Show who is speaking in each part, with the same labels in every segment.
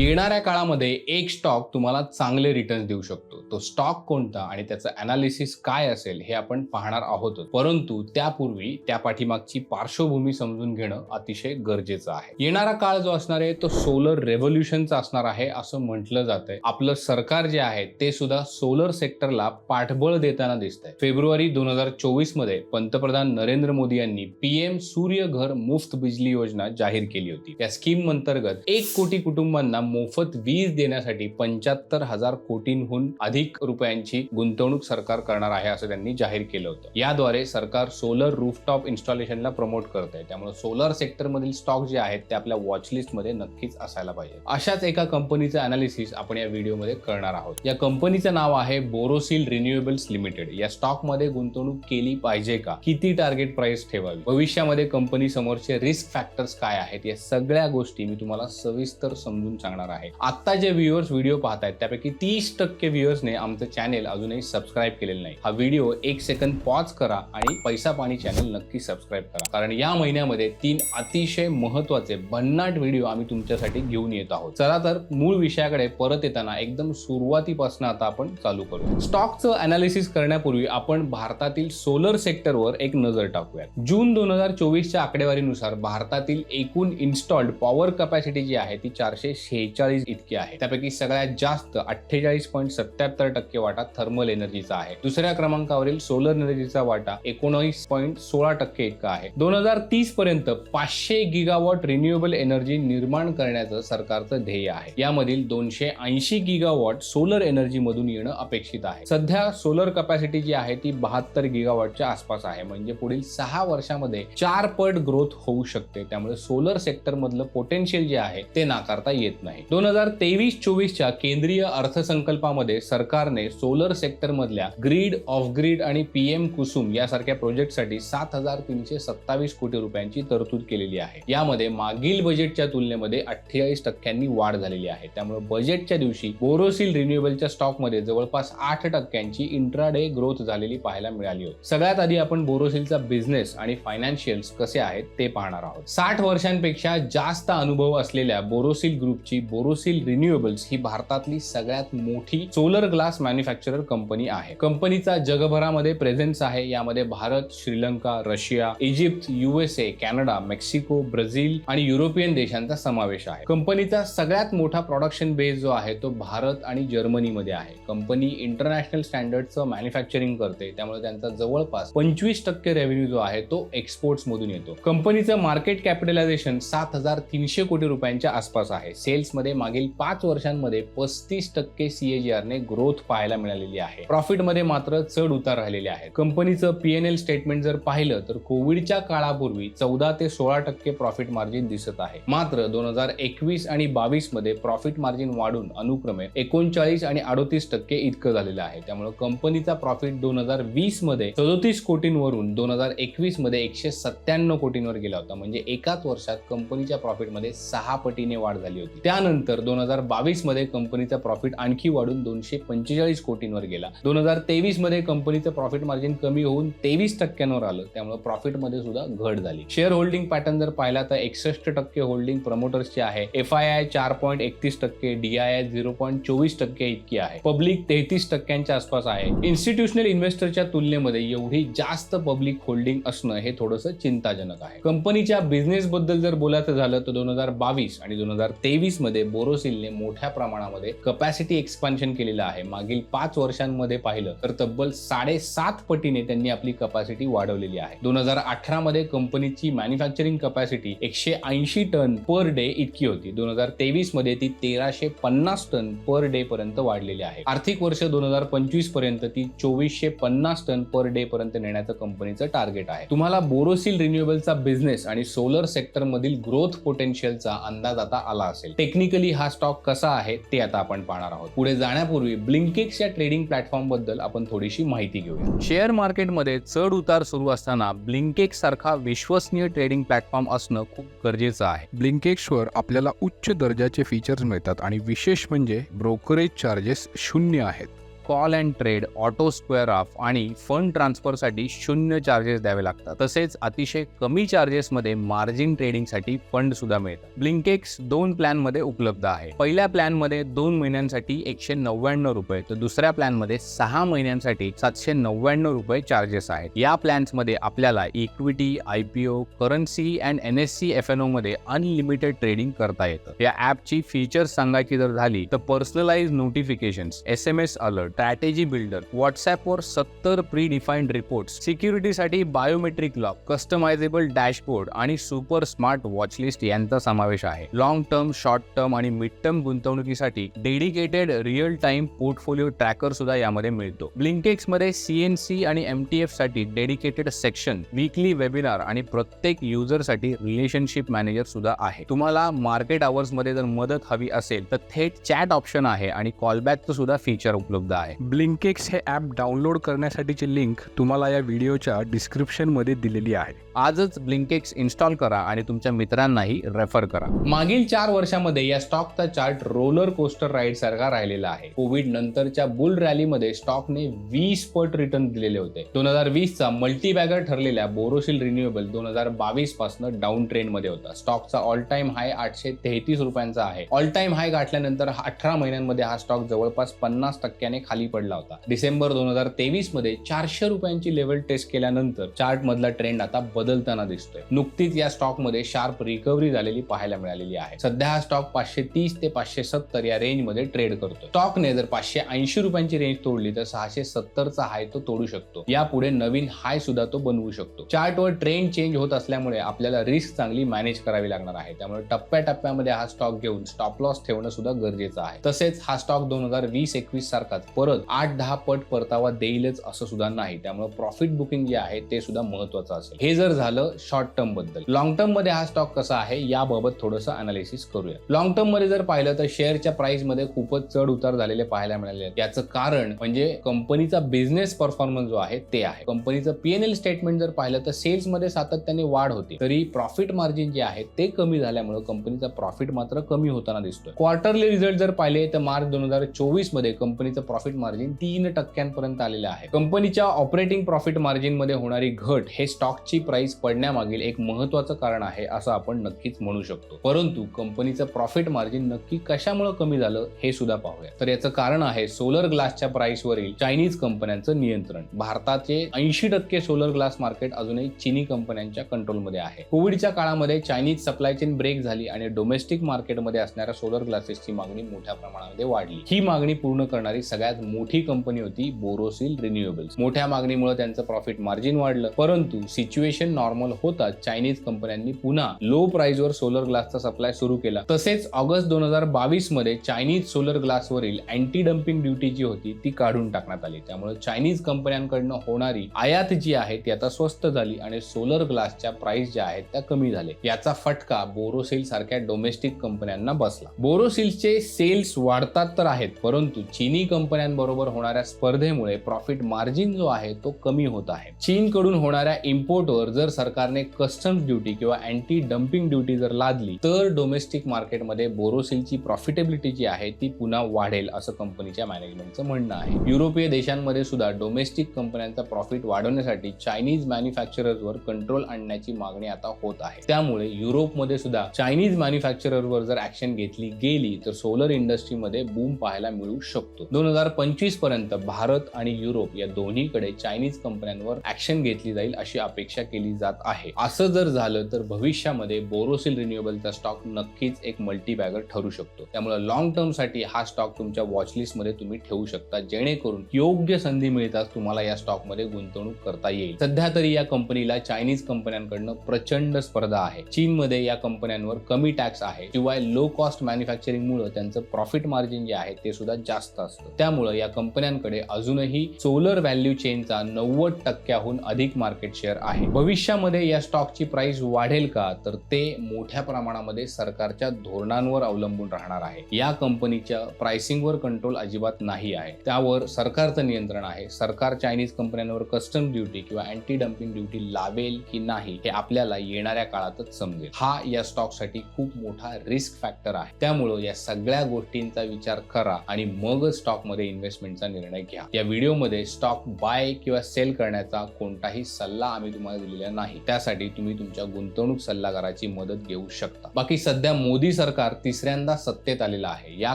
Speaker 1: येणाऱ्या काळामध्ये एक स्टॉक तुम्हाला चांगले रिटर्न देऊ शकतो. तो स्टॉक कोणता आणि त्याचं अनालिसिस काय असेल हे आपण पाहणार आहोत. परंतु त्यापूर्वी त्या पाठीमागची पार्श्वभूमी समजून घेणं अतिशय गरजेचं आहे. येणारा काळ जो असणार आहे तो सोलर रेव्होल्युशनचा असणार आहे असं म्हटलं जातंय. आपलं सरकार जे आहे ते सुद्धा सोलर सेक्टरला पाठबळ देताना दिसतंय. फेब्रुवारी दोन हजार चोवीसमध्ये पंतप्रधान नरेंद्र मोदी यांनी पीएम सूर्य घर मुफ्त बिजली योजना जाहीर केली होती. या स्कीम अंतर्गत एक कोटी कुटुंबांना मोफत वीज देण्यासाठी पंच्याहत्तर हजार कोटींहून अधिक रुपयांची गुंतवणूक सरकार करणार आहे असं त्यांनी जाहीर केलं होतं. याद्वारे सरकार सोलर रूफटॉप इन्स्टॉलेशनला प्रमोट करत आहे. त्यामुळे सोलर सेक्टरमधील स्टॉक जे आहेत ते आपल्या वॉचलिस्टमध्ये नक्कीच असायला पाहिजे. अशाच एका कंपनीचं अनालिसिस आपण या व्हिडिओमध्ये करणार आहोत. या कंपनीचं नाव आहे बोरोसिल रिन्युएबल्स लिमिटेड या स्टॉकमध्ये गुंतवणूक केली पाहिजे का? किती टार्गेट प्राइस ठेवावी? भविष्यामध्ये कंपनी समोरचे रिस्क फॅक्टर्स काय आहेत? या सगळ्या गोष्टी मी तुम्हाला सविस्तर समजून सांगणार आहे. आता जे व्ह्युअर्स व्हिडिओ पाहतायत त्यापैकी तीस टक्के व्ह्युअर्सने आमचं चॅनेल अजूनही सबस्क्राईब केलेलं नाही. हा व्हिडिओ एक सेकंद पॉज करा आणि पैसा पाणी चॅनल नक्की सबस्क्राईब करा. कारण या महिन्यामध्ये तीन अतिशय महत्त्वाचे भन्नाट व्हिडिओ आम्ही तुमच्यासाठी घेऊन येत आहोत. चला तर मूळ विषयाकडे परत येताना एकदम सुरुवातीपासून आता आपण चालू करू. स्टॉकचं अनालिसिस करण्यापूर्वी आपण भारतातील सोलर सेक्टरवर एक नजर टाकूया जून दोन हजार चोवीसच्या आकडेवारीनुसार भारतातील एकूण इन्स्टॉल्ड पॉवर कपॅसिटी जी आहे ती चारशे शेहेचाळीस इतकी आहे. त्यापैकी सगळ्यात जास्त अठ्ठेचाळीस पॉईंट सत्याहत्तर टक्के वाटा थर्मल एनर्जीचा आहे. दुसऱ्या क्रमांकावरील सोलर एनर्जीचा वाटा एकोणीस पॉईंट सोळा टक्के इतका आहे. दोन हजार तीस पर्यंत पाचशे गिगावॉट रिन्युएबल एनर्जी निर्माण करण्याचं सरकारचं ध्येय आहे. यामधील दोनशे ऐंशी गिगावॉट सोलर एनर्जी मधून येणं अपेक्षित आहे. सध्या सोलर कपॅसिटी जी आहे ती बहात्तर गिगावॉटच्या आसपास आहे. म्हणजे पुढील सहा वर्षामध्ये चार पट ग्रोथ होऊ शकते. त्यामुळे सोलर सेक्टर मधलं पोटेन्शियल जे आहे ते नाकारता येत नाही. दोन हजार तेवीस चोवीसच्या केंद्रीय अर्थसंकल्पामध्ये सरकारने सोलर सेक्टरमधल्या ग्रीड ऑफ ग्रीड आणि पीएम कुसुम यासारख्या प्रोजेक्टसाठी सात हजार तीनशे सत्तावीस कोटी रुपयांची तरतूद केलेली आहे. यामध्ये मागील बजेटच्या तुलनेमध्ये अठ्ठेचाळीस टक्क्यांनी वाढ झालेली आहे. त्यामुळे बजेटच्या दिवशी बोरोसिल रिन्युएबलच्या स्टॉकमध्ये जवळपास आठ टक्क्यांची इंट्राडे ग्रोथ झालेली पाहायला मिळाली होती. सगळ्यात आधी आपण बोरोसिलचा बिझनेस आणि फायनान्शियल्स कसे आहेत ते पाहणार आहोत. साठ वर्षांपेक्षा जास्त अनुभव असलेल्या बोरोसिल ग्रुपची बोरोसिल रिन्युएबल्स ही भारतातली सगळ्यात मोठी सोलर ग्लास मॅन्युफॅक्चरर कंपनी आहे. कंपनीचा जगभरामध्ये प्रेझेन्स आहे. यामध्ये Bharat Sri Lanka Russia Egypt USA Canada Mexico Brazil आणि युरोपियन देशांचा समावेश आहे. कंपनीचा सगळ्यात मोठा प्रोडक्शन बेस जो आहे तो भारत आणि जर्मनीमध्ये आहे. कंपनी इंटरनॅशनल स्टँडर्डचं मॅन्युफॅक्चरिंग करते. त्यामुळे त्यांचा जवळपास पंचवीस टक्के रेव्हेन्यू जो आहे तो एक्सपोर्ट्स मधून येतो. कंपनीचं मार्केट कॅपिटलायझेशन सात हजार तीनशे कोटी रुपयांच्या आसपास आहे. सेल्स मध्ये मागील पाच वर्षांमध्ये पस्तीस टक्के सीएजीआर ने ग्रोथ पाहायला मिळालेली आहे. प्रॉफिटमध्ये मात्र चढ उतार राहिलेले आहेत कंपनीचं पीएनएल स्टेटमेंट जर पाहिलं तर कोविडच्या काळापूर्वी चौदा ते सोळा टक्के प्रॉफिट मार्जिन दिसत आहे. मात्र दोन हजार एकवीस आणि बावीसमध्ये प्रॉफिट मार्जिन वाढून अनुक्रमे एकोणचाळीस आणि अडोतीस टक्के इतकं झालेलं आहे. त्यामुळे कंपनीचा प्रॉफिट दोन हजार वीसमध्ये सदोतीस कोटींवरून दोन हजार एकवीसमध्ये एकशे सत्त्याण्णव कोटींवर गेला होता. म्हणजे एकाच वर्षात कंपनीच्या प्रॉफिटमध्ये सहा पटीने वाढ झाली होती. त्या त्यानंतर दोन हजार बावीसमध्ये कंपनीचा प्रॉफिट आणखी वाढून दोनशे पंचेचाळीस कोटींवर गेला. दोन हजार तेवीसमध्ये कंपनीचं प्रॉफिट मार्जिन कमी होऊन तेवीस टक्क्यांवर आलं. त्यामुळे प्रॉफिटमध्ये सुद्धा घट झाली. शेअर होल्डिंग पॅटर्न जर पाहिला तर एकसष्ट टक्के होल्डिंग प्रमोटर्सची आहे. एफ आय आय चार पॉईंट एकतीस टक्के D I I zero point चोवीस टक्के इतकी आहे. पब्लिक तेहतीस टक्क्यांच्या आसपास आहे. इन्स्टिट्यूशनल इन्व्हेस्टरच्या तुलनेमध्ये एवढी जास्त पब्लिक होल्डिंग असणं हे थोडंसं चिंताजनक आहे. कंपनीच्या बिझनेस बद्दल जर बोलायचं झालं तर दोन हजार बावीस आणि दोन हजार तेवीसमध्ये बोरोसिलने मोठ्या प्रमाणामध्ये कपॅसिटी एक्सपान्शन केलेलं आहे. मागील पाच वर्षांमध्ये पाहिलं तर तब्बल साडेसात पटीने त्यांनी आपली कपॅसिटी वाढवलेली आहे. दोन हजार अठरा मध्ये कंपनीची मॅन्युफॅक्चरिंग कपॅसिटी एकशे ऐंशी टन पर डे इतकी होती. दोन हजार तेवीसमध्ये ती तेराशे पन्नास टन पर डे पर्यंत वाढलेली आहे. आर्थिक वर्ष दोन हजार पंचवीसपर्यंत ती चोवीसशे पन्नास टन पर डे पर्यंत नेण्याचं कंपनीचं टार्गेट आहे. तुम्हाला बोरोसिल रिन्युएबलचा बिझनेस आणि सोलर सेक्टर मधील ग्रोथ पोटेन्शियलचा अंदाज आता आला असेल. टेक्निक टेक्निकली हा स्टॉक कसा आहे ते आता आपण पाहणार आहोत. पुढे जाण्यापूर्वी ब्लिंकिक्स या ट्रेडिंग प्लॅटफॉर्मबद्दल आपण थोडीशी माहिती घेऊया. शेअर मार्केटमध्ये चढ उतार सुरू असताना ब्लिंकेक्स सारखा विश्वसनीय ट्रेडिंग प्लॅटफॉर्म असणं खूप गरजेचं आहे.
Speaker 2: ब्लिंकेक्सवर आपल्याला उच्च दर्जाचे फीचर्स मिळतात आणि विशेष म्हणजे ब्रोकरेज चार्जेस शून्य आहेत.
Speaker 1: Call and trade auto square off आणि फंड ट्रान्सफरसाठी शून्य चार्जेस द्यावे लागतात. तसेच अतिशय कमी चार्जेसमध्ये मार्जिन ट्रेडिंगसाठी फंड सुद्धा मिळतात. ब्लिंकेक्स दोन प्लॅनमध्ये उपलब्ध आहे. पहिल्या प्लॅनमध्ये दोन महिन्यांसाठी एकशे नव्याण्णव रुपये तर दुसऱ्या प्लॅनमध्ये सहा महिन्यांसाठी सातशे नव्याण्णव रुपये चार्जेस आहेत. या प्लॅन्समध्ये आपल्याला equity IPO currency and N S C F N O मध्ये अनलिमिटेड ट्रेडिंग करता येतं. या ऍपची फीचर्स सांगायची जर झाली तर personalise notification S M S alert strategy builder. व्हॉट्सअपवर सत्तर प्री डिफाईंड रिपोर्ट सिक्युरिटीसाठी बायोमेट्रिक लॉक कस्टमायझेबल डॅशबोर्ड आणि सुपर स्मार्ट वॉच लिस्ट यांचा समावेश आहे. लॉंग टर्म शॉर्ट टर्म आणि मिड टर्म गुंतवणुकीसाठी dedicated real time portfolio tracker सुद्धा यामध्ये मिळतो. ब्लिंकेक्समध्ये सीएनसी आणि एम टी साठी डेडिकेटेड सेक्शन वीकली वेबिनार आणि प्रत्येक युजरसाठी रिलेशनशिप मॅनेजर सुद्धा आहे. तुम्हाला मार्केट आवर्समध्ये जर मदत हवी असेल तर थेट चॅट ऑप्शन आहे आणि कॉलबॅकचं सुद्धा फीचर उपलब्ध आहे.
Speaker 2: ब्लिंकेक्स हे ॲप डाउनलोड करण्यासाठीची लिंक तुम्हाला या व्हिडिओच्या डिस्क्रिप्शनमध्ये दिलेली आहे.
Speaker 1: आजच ब्लिंकेक्स इन्स्टॉल करा आणि तुमच्या मित्रांनाही रेफर करा. मागील चार वर्षामध्ये या स्टॉकचा चार्ट रोलर कोस्टर राईड सारखा राहिलेला आहे. कोविड नंतरच्या बुल रॅलीमध्ये स्टॉकने वीस पट रिटर्न दिलेले होते. दोन हजार वीस चा ठरलेल्या बोरोशिल रिन्युएबल दोन हजार बावीसपासून डाऊन ट्रेंडमध्ये होता. स्टॉकचा ऑल टाइम हाय आठशे तेहतीस रुपयांचा आहे. ऑल टाइम हाय गाठल्यानंतर अठरा महिन्यांमध्ये हा स्टॉक जवळपास पन्नास टक्क्याने खाली पडला होता. डिसेंबर दोन हजार तेवीसमध्ये चारशे रुपयांची लेवल टेस्ट केल्यानंतर चार्ट मधला ट्रेंड आता बदल बदलताना दिसतोय. नुकतीच या स्टॉकमध्ये शार्प रिकव्हरी झालेली पाहायला मिळालेली आहे. सध्या हा स्टॉक पाचशे तीस ते पाचशे सत्तर या रेंजमध्ये ट्रेड करतो स्टॉकने जर पाचशे ऐंशी रुपयांची रेंज तोडली तर सहाशे सत्तरचा हाय तो तोडू शकतो. यापुढे नवीन हाय सुद्धा तो बनवू शकतो. चार्टवर ट्रेंड चेंज होत असल्यामुळे आपल्याला रिस्क चांगली मॅनेज करावी लागणार आहे. त्यामुळे टप्प्याटप्प्यामध्ये हा स्टॉक घेऊन स्टॉप लॉस ठेवणं सुद्धा गरजेचं आहे. तसेच हा स्टॉक दोन हजार वीस एकवीस सारखाच परत आठ दहा पट परतावा देईलच असं सुद्धा नाही. त्यामुळे प्रॉफिट बुकिंग जे आहे ते सुद्धा महत्वाचं असेल. हे जर झालं शॉर्ट टर्मबद्दल. लॉंग टर्ममध्ये हा स्टॉक कसा आहे याबाबत थोडंसं अनालिसिस करूया. लॉंग टर्ममध्ये जर पाहिलं तर शेअरच्या प्राइसमध्ये खूपच चढ उतार झालेले पाहायला मिळाले. याचं कारण म्हणजे कंपनीचा बिझनेस परफॉर्मन्स जो आहे ते आहे. कंपनीचं पीएनएल स्टेटमेंट जर पाहिलं तर सेल्समध्ये सातत्याने वाढ होते. तरी प्रॉफिट मार्जिन जे आहे ते कमी झाल्यामुळे कंपनीचा प्रॉफिट मात्र कमी होताना दिसतोय. क्वार्टरली रिझल्ट जर पाहिले तर मार्च दोन हजार चोवीसमध्ये कंपनीचं प्रॉफिट मार्जिन तीन टक्क्यांपर्यंत आलेलं आहे. कंपनीच्या ऑपरेटिंग प्रॉफिट मार्जिनमध्ये होणारी घट हे स्टॉकची प्राइस पडण्यामागील एक महत्वाचं कारण आहे असं आपण नक्कीच म्हणू शकतो. परंतु कंपनीचं प्रॉफिट मार्जिन नक्की कशामुळे कमी झालं हे सुद्धा पाहूया. तर याचं कारण आहे सोलर ग्लासच्या प्राइसवरील चायनीज कंपन्यांचं नियंत्रण. भारताचे ऐंशी टक्के सोलर ग्लास मार्केट अजूनही चिनी कंपन्यांच्या कंट्रोलमध्ये आहे. कोविडच्या काळामध्ये चायनीज सप्लाय चेन ब्रेक झाली आणि डोमेस्टिक मार्केटमध्ये असणाऱ्या सोलर ग्लासेसची मागणी मोठ्या प्रमाणामध्ये वाढली. ही मागणी पूर्ण करणारी सगळ्यात मोठी कंपनी होती बोरोसिल रिन्युएबल्स मोठ्या मागणीमुळे त्यांचं प्रॉफिट मार्जिन वाढलं. परंतु सिच्युएशन नॉर्मल होताच चायनीज कंपन्यांनी पुन्हा लो प्राइसवर सोलर ग्लासचा सप्लाय सुरू केला. तसेच ऑगस्ट दोन हजार बावीसमध्ये चायनीज सोलर ग्लासवरील अँटी डम्पिंग ड्युटी जी होती ती काढून टाकण्यात आली. त्यामुळे चायनीज कंपन्यांकडनं होणारी आयात जी आहे ती आता स्वस्त झाली आणि सोलर ग्लासच्या प्राइस ज्या आहेत त्या कमी झाले याचा फटका बोरोसिल सारख्या डोमेस्टिक कंपन्यांना बसला. बोरोसिलचे सेल्स वाढतात तर आहेत परंतु चीनी कंपन्यांबरोबर होणाऱ्या स्पर्धेमुळे प्रॉफिट मार्जिन जो आहे तो कमी होत आहे. चीनकडून होणाऱ्या इम्पोर्टवर जर सरकारने कस्टम्स ड्युटी किंवा अँटी डम्पिंग ड्युटी जर लादली तर डोमेस्टिक मार्केटमध्ये बोरोसिलची प्रॉफिटेबिलिटी जी आहे ती पुन्हा वाढेल असं कंपनीच्या मॅनेजमेंटचं म्हणणं आहे. युरोपीय देशांमध्ये सुद्धा डोमेस्टिक कंपन्यांचा प्रॉफिट वाढवण्यासाठी चायनीज मॅन्युफॅक्चरर्सवर कंट्रोल आणण्याची मागणी आता होत आहे. त्यामुळे युरोपमध्ये सुद्धा चायनीज मॅन्युफॅक्चररवर जर ऍक्शन घेतली गेली तर सोलर इंडस्ट्रीमध्ये बूम पाहायला मिळू शकतो. दोन हजार पंचवीसपर्यंत भारत आणि युरोप या दोन्हीकडे चायनीज कंपन्यांवर ऍक्शन घेतली जाईल अशी अपेक्षा केली जात आहे. असं जर झालं तर भविष्यामध्ये बोरोसिल रिन्युएबलचा स्टॉक नक्कीच एक मल्टीबॅगर ठरू शकतो. त्यामुळे लॉंग टर्मसाठी हा स्टॉक तुमच्या वॉचलिस्टमध्ये तुम्ही ठेवू शकता जेणेकरून योग्य संधी मिळताच तुम्हाला या स्टॉकमध्ये गुंतवणूक करता येईल. सध्या तरी या कंपनीला चायनीज कंपन्यांकडनं प्रचंड स्पर्धा आहे. चीनमध्ये या कंपन्यांवर कमी टॅक्स आहे. शिवाय लो कॉस्ट मॅन्युफॅक्चरिंग मुळे त्यांचं प्रॉफिट मार्जिन जे आहे ते सुद्धा जास्त असतं. त्यामुळे या कंपन्यांकडे अजूनही सोलर व्हॅल्यू चेनचा नव्वद टक्क्याहून अधिक मार्केट शेअर आहे. भविष्य भविष्यामध्ये या स्टॉकची प्राइस वाढेल का? तर ते मोठ्या प्रमाणामध्ये सरकारच्या धोरणांवर अवलंबून राहणार आहे. या कंपनीच्या प्राइसिंगवर कंट्रोल अजिबात नाही आहे. त्यावर सरकारचं नियंत्रण आहे. सरकार चायनीज कंपन्यांवर कस्टम ड्युटी किंवा अँटी डम्पिंग ड्युटी लावेल की नाही हे आपल्याला येणाऱ्या काळातच समजेल. हा या स्टॉकसाठी खूप मोठा रिस्क फॅक्टर आहे. त्यामुळं या सगळ्या गोष्टींचा विचार करा आणि मगच स्टॉकमध्ये इन्व्हेस्टमेंटचा निर्णय घ्या. या व्हिडिओमध्ये स्टॉक बाय किंवा सेल करण्याचा कोणताही सल्ला आम्ही तुम्हाला दिलेला नाही. त्यासाठी तुम्ही तुमच्या गुंतवणूक सल्लागाराची मदत घेऊ शकता. बाकी सध्या मोदी सरकार तिसऱ्यांदा सत्तेत आलेलं आहे. या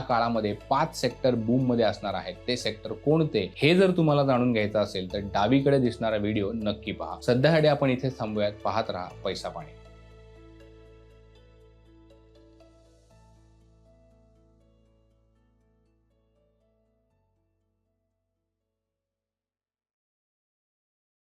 Speaker 1: काळामध्ये पाच सेक्टर बूममध्ये असणार आहेत. ते सेक्टर कोणते? हे जर तुम्हाला जाणून घ्यायचं असेल तर डावीकडे दिसणारा व्हिडिओ नक्की पहा. सध्यासाठी आपण इथे थांबूयात. पाहत राहा पैसा पाणी.